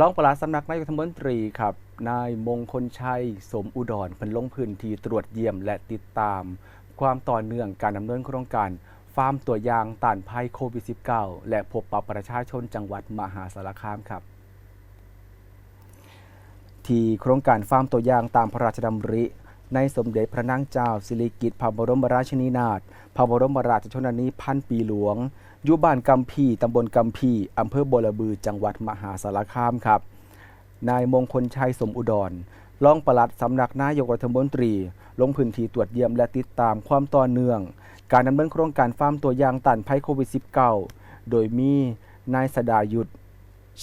รองปลัดสำนักนายกรัฐมนตรีครับ นายมงคลชัย สมอุดรเพิ่นลงพื้นที่ตรวจเยี่ยมและติดตาม ความต่อเนื่องการดำเนินโครงการฟาร์มตัวอย่างต้านภัยโควิด -19 และพบปะประชาชนจังหวัดมหาสารคามครับ ที่โครงการฟาร์มตัวอย่างตามพระราชดำริในสมเด็จพระนางเจ้าสิริกิติ์พระบรมราชินีนาถพระบรมราชชนนีพันปีหลวง อยู่บ้านกำพีตำบลกำพีอำเภอบัวระบือจังหวัดมหาสารคามครับ นายมงคลชัยสมอุดรรองปลัดสำนักนายกรัฐมนตรี ลงพื้นที่ตรวจเยี่ยมและติดตามความต่อเนื่อง การดำเนินโครงการฟาร์มตัวอย่างต้านภัยโควิด -19 โดยมีนายสดายุทธ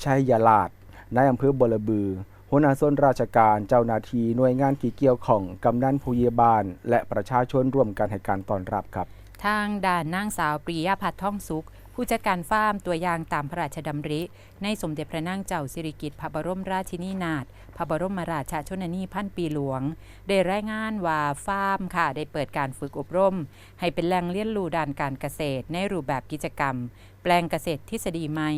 ชัยยาลาดนายอำเภอบัวระบือหัวหน้าส่วนราชการเจ้าหน้าที่หน่วยงานที่เกี่ยวข้องกำนันผู้ใหญ่บ้าน และประชาชนร่วมกันให้การต้อนรับครับ ทางด่านนางสาวปรียาพัฒน์ท่องสุข ผู้จัดการฟาร์มตัวอย่างตามพระราชดำริ ในสมเด็จพระนางเจ้าสิริกิติ์พระบรมราชินีนาถพระบรมราชชนนีพันปีหลวง ได้รายงานว่าฟาร์มค่ะได้เปิดการฝึกอบรม ให้เป็นแหล่งเรียนรู้ด้านการเกษตรในรูปแบบกิจกรรม แปลงเกษตรทฤษฎีใหม่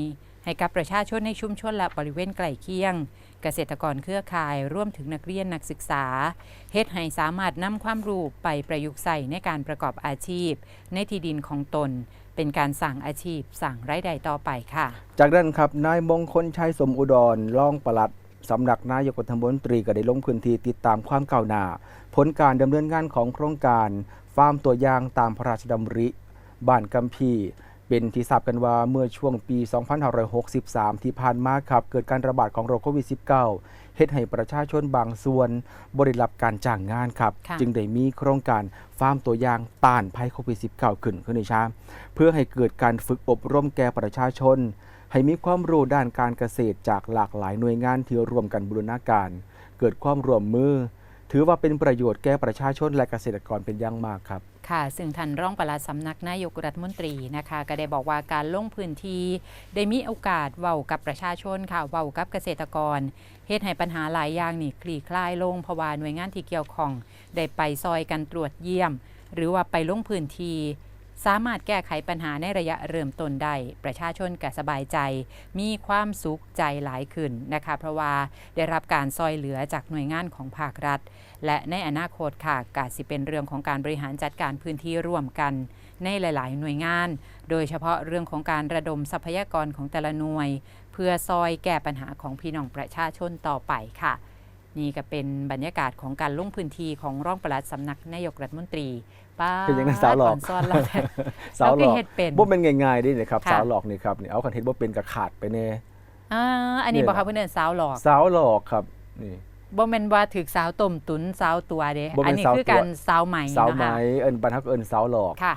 ให้กับประชาชนในชุมชนและบริเวณใกล้เคียง เกษตรกรเครือข่ายร่วมถึงนักเรียนนักศึกษาเฮ็ดให้สามารถนำความรู้ไปประยุกต์ใส่ในการประกอบอาชีพ ในที่ดินของตน เป็นการสั่งอาชีพ สั่งรายได้ต่อไปค่ะ จากนั้นครับนายมงคลชัยสมอุดรรองปลัดสำนักนายกรัฐมนตรีก็ได้ลงพื้นที่ติดตามความก้าวหน้า ผลการดำเนินงานของโครงการ ฟาร์มตัวอย่างตามพระราชดำริ บ้านกัมพี เป็นที่ทราบกันว่าเมื่อช่วงปี 2563 ที่ผ่านมาครับ เกิดการระบาดของโรคโควิด -19 เฮ็ดให้ประชาชนบางส่วนบริรับการจ้างงานครับค่ะจึงได้มีโครงการฟาร์มตัวอย่างต้านภัยโควิด -19 ขึ้นขึ้นในชาเพื่อให้เกิดการฝึกอบรมแก่ประชาชน ให้มีความรู้ด้านการเกษตรจากหลากหลายหน่วยงานที่ร่วมกันบูรณาการ เกิดความร่วมมือ ถือว่าเป็นประโยชน์แก่ประชาชนและเกษตรกรเป็นอย่างมากครับ ค่ะ ซึ่งท่านรองปลัดสำนักนายกรัฐมนตรีนะคะ ก็ได้บอกว่าการลงพื้นที่ได้มีโอกาสเว้ากับประชาชนค่ะเว้ากับเกษตรกรเหตุให้ปัญหาหลายอย่างนี่คลี่คลายลงเพราะว่าหน่วยงานที่เกี่ยวข้อง ได้ไปซอยกันตรวจเยี่ยม หรือว่าไปลงพื้นที่ สามารถแก้ไขปัญหาในระยะเริ่มต้นได้ ประชาชนก็สบายใจ มีความสุขใจหลายขึ้นนะคะ เพราะว่าได้รับการซอยเหลือจากหน่วยงานของภาครัฐ และในอนาคตค่ะกาสิเป็นเรื่องของการบริหารจัดการพื้นที่ร่วมกัน ในหลาย ๆ หน่วยงาน โดยเฉพาะเรื่องของการระดมทรัพยากรของแต่ละหน่วย เพื่อซอยแก้ปัญหาของพี่น้องประชาชนต่อไปค่ะ นี่ก็เป็นบรรยากาศของการลงพื้นที่ของร่องปลัดสำนักนายกรัฐมนตรีป้าเป็นยังไงสาวหลอกนซ่อนแล้วสาวหลอกเฮ็ดเป็นบ่เป็นง่ายๆเดินะครับค่ะสาวหลอกนี่ครับนี่เอาคันเฮ็ดบ่เป็นกับขาดไปแน่อ่าอันนี้เนี่ยบอกค่ะเพื่อนๆสาวหลอกสาวหลอกครับนี่บ่แม่นว่าถึกสาวต้มตุนสาวตัวเด้บ่แม่นอันนี้สาวคือตัวการสาวใหม่สาวเนาะไหมค่ะเอิ้นบรรทักเอิ้นสาวหลอกค่ะ